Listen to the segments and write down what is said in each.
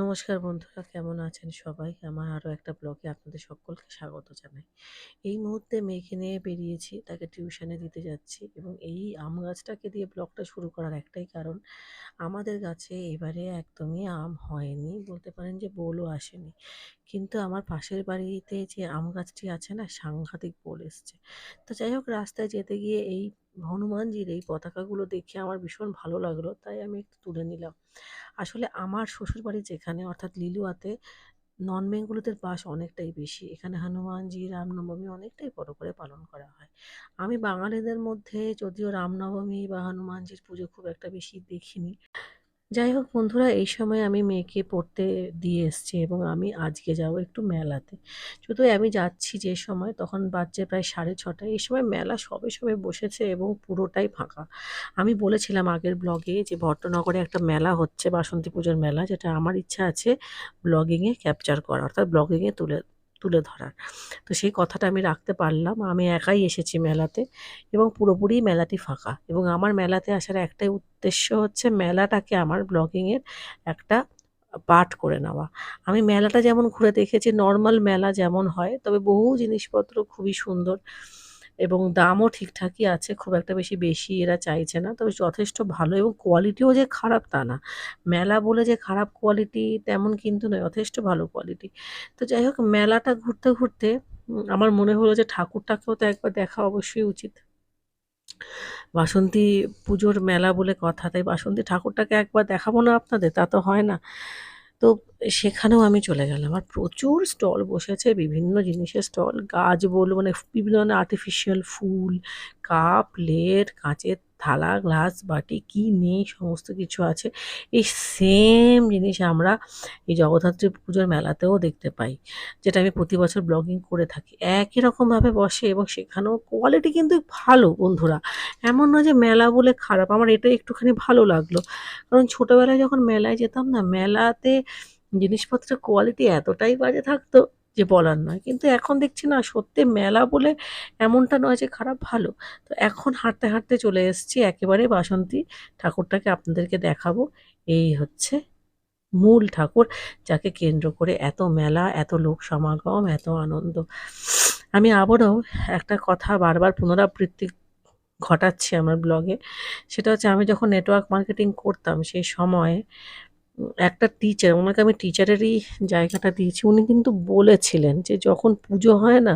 নমস্কার বন্ধুরা কেমন আছেন সবাই? আমার আরও একটা ব্লগে আপনাদের সকলকে স্বাগত জানাই। এই মুহূর্তে মেয়েকে নিয়ে বেরিয়েছি, তাকে টিউশনে দিতে যাচ্ছি এবং এই আম গাছটাকে দিয়ে ব্লগটা শুরু করার একটাই কারণ, আমাদের গাছে এবারে একদমই আম হয়নি। বলতে পারেন যে বোলও আসেনি। কিন্তু আমার পাশের বাড়িতে যে আম গাছটি আছে না সাংঘাতিক বোল এসছে। তো যাই হোক রাস্তায় যেতে গিয়ে এই হনুমানজির এই পতাকাগুলো দেখে আমার ভীষণ ভালো লাগল তাই আমি একটু তুলে নিলাম। আসলে আমার শ্বশুরবাড়ি যেখানে অর্থাৎ লিলুয়াতে নন বেঙ্গলিদের বাস অনেকটাই বেশি। এখানে হনুমানজি, রামনবমী অনেকটাই বড় করে পালন করা হয়। আমি বাঙালিদের মধ্যে যদিও রামনবমী বা হনুমানজির পুজো খুব একটা বেশি দেখিনি। যাই হোক বন্ধুরা এই সময় আমি মেয়েকে পড়তে দিয়ে এসছি এবং আমি আজকে যাব একটু মেলাতে। শুধু আমি যাচ্ছি যে সময় তখন বাচ্চা প্রায় ৬:৩০ এই সময় মেলা সবে, সবে বসেছে এবং পুরোটাই ফাঁকা। আমি বলেছিলাম আগের ব্লগে যে ভট্টনগরে একটা মেলা হচ্ছে বাসন্তী পুজোর মেলা যেটা আমার ইচ্ছা আছে ব্লগিংয়ে ক্যাপচার করা অর্থাৎ ব্লগিংয়ে তুলে তুলে ধরার। তো সেই কথাটা আমি রাখতে পারলাম। আমি একাই এসেছি মেলাতে এবং পুরোপুরি মেলাটি ফাঁকা এবং আমার মেলাতে আসার একটাই উদ্দেশ্য হচ্ছে মেলাটাকে আমার ব্লগিংয়ের একটা পাঠ করে নেওয়া। আমি মেলাটা যেমন ঘুরে দেখেছি নর্মাল মেলা যেমন হয়, তবে বহু জিনিসপত্র খুবই সুন্দর এবং দামও ঠিকঠাকই আছে। খুব একটা বেশি বেশি এরা চাইছে না। তবে যথেষ্ট ভালো এবং কোয়ালিটিও যে খারাপ তা না। মেলা বলে যে খারাপ কোয়ালিটি তেমন কিন্তু নয়, যথেষ্ট ভালো কোয়ালিটি। তো যাই হোক মেলাটা ঘুরতে, ঘুরতে আমার মনে হলো যে ঠাকুরটাকেও তো একবার দেখা অবশ্যই উচিত। বাসন্তী পুজোর মেলা বলে কথা, তাই বাসন্তী ঠাকুরটাকে একবার দেখাবো না আপনাদের? তা তো হয় না। তো সেখানেও আমি চলে গেলাম। আর প্রচুর স্টল বসেছে, বিভিন্ন জিনিসের স্টল। গাছ বলুন মানে বিভিন্ন ধরনের আর্টিফিশিয়াল ফুল, কাপ, প্লেট, কাঁচের থালা, গ্লাস, বাটি কি নেই সমস্ত কিছু আছে। এই সেম জিনিস আমরা এই জগদ্ধাত্রী পুজোর মেলাতেও দেখতে পাই। যেটা আমি প্রতি বছর ব্লগিং করে থাকি। একই রকমভাবে বসে এবং সেখানেও কোয়ালিটি কিন্তু ভালো বন্ধুরা। এমন নয় যে মেলা বলে খারাপ। আমার এটাই একটুখানি ভালো লাগল। কারণ ছোটবেলায় যখন মেলায় যেতাম না মেলাতে জিনিসপত্রের কোয়ালিটি এতটাই বাজে থাকতো যে বলার নয়। কিন্তু এখন দেখছি না সত্যি মেলা বলে এমনটা নয় যে খারাপ ভালো। তো এখন হাঁটতে, হাঁটতে চলে এসেছি একেবারে বাসন্তী ঠাকুরটাকে আপনাদেরকে দেখাবো। এই হচ্ছে মূল ঠাকুর যাকে কেন্দ্র করে এত মেলা, এত লোক সমাগম, এত আনন্দ। আমি আবারও একটা কথা বারবার পুনরাবৃত্তি ঘটাচ্ছি আমার ব্লগে। সেটা হচ্ছে আমি যখন নেটওয়ার্ক মার্কেটিং করতাম সেই সময়ে একটা টিচার ওনাকে আমি টিচারেরই জায়গাটা দিয়েছি। উনি কিন্তু বলেছিলেন যে যখন পুজো হয় না,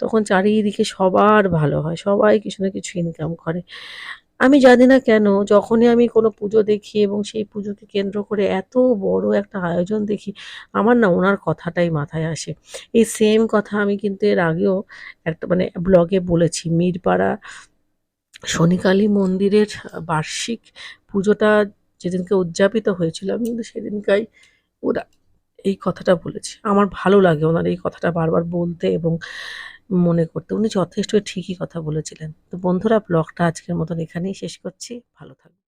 তখন চারিদিকে সবার ভালো হয়। সবাই কিছু না কিছু ইনকাম করে। আমি জানি না কেন, যখনই আমি কোনো পুজো দেখি এবং সেই পুজোকে কেন্দ্র করে এত বড় একটা আয়োজন দেখি, আমার না ওনার কথাটাই মাথায় আসে। এই সেম কথা আমি কিন্তু এর আগেও একটা মানে ব্লগে বলেছি। মিরপাড়া শনিকালী মন্দিরের বার্ষিক পুজোটা যেদিনকে উদযাপিত হয়েছিল, আমি কিন্তু সেদিনকাই ওরা এই কথাটা বলেছি। আমার ভালো লাগে ওনার এই কথাটা বারবার বলতে এবং মনে করতে। উনি যথেষ্ট ঠিকই কথা বলেছিলেন। তো বন্ধুরা, ব্লগটা আজকের মতন এখানেই শেষ করছি। ভালো থাকবেন।